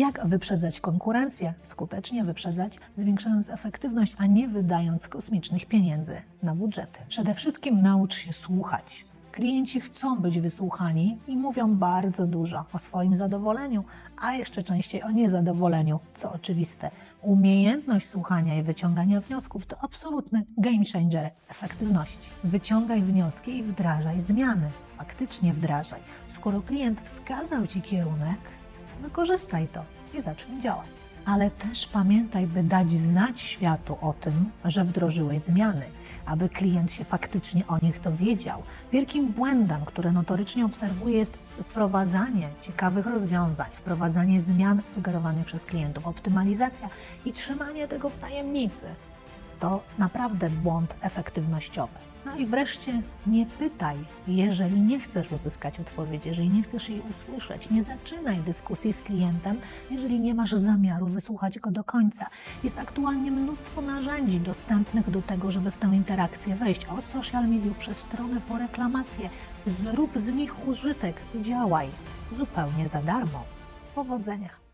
Jak wyprzedzać konkurencję? Skutecznie wyprzedzać, zwiększając efektywność, a nie wydając kosmicznych pieniędzy na budżety. Przede wszystkim naucz się słuchać. Klienci chcą być wysłuchani i mówią bardzo dużo o swoim zadowoleniu, a jeszcze częściej o niezadowoleniu, co oczywiste. Umiejętność słuchania i wyciągania wniosków to absolutny game changer efektywności. Wyciągaj wnioski i wdrażaj zmiany. Faktycznie wdrażaj. Skoro klient wskazał Ci kierunek, wykorzystaj to i zacznij działać. Ale też pamiętaj, by dać znać światu o tym, że wdrożyłeś zmiany, aby klient się faktycznie o nich dowiedział. Wielkim błędem, które notorycznie obserwuję, jest wprowadzanie ciekawych rozwiązań, wprowadzanie zmian sugerowanych przez klientów, optymalizacja i trzymanie tego w tajemnicy. To naprawdę błąd efektywnościowy. No i wreszcie nie pytaj, jeżeli nie chcesz uzyskać odpowiedzi, jeżeli nie chcesz jej usłyszeć. Nie zaczynaj dyskusji z klientem, jeżeli nie masz zamiaru wysłuchać go do końca. Jest aktualnie mnóstwo narzędzi dostępnych do tego, żeby w tę interakcję wejść. Od social mediów przez stronę po reklamację. Zrób z nich użytek działaj zupełnie za darmo. Powodzenia!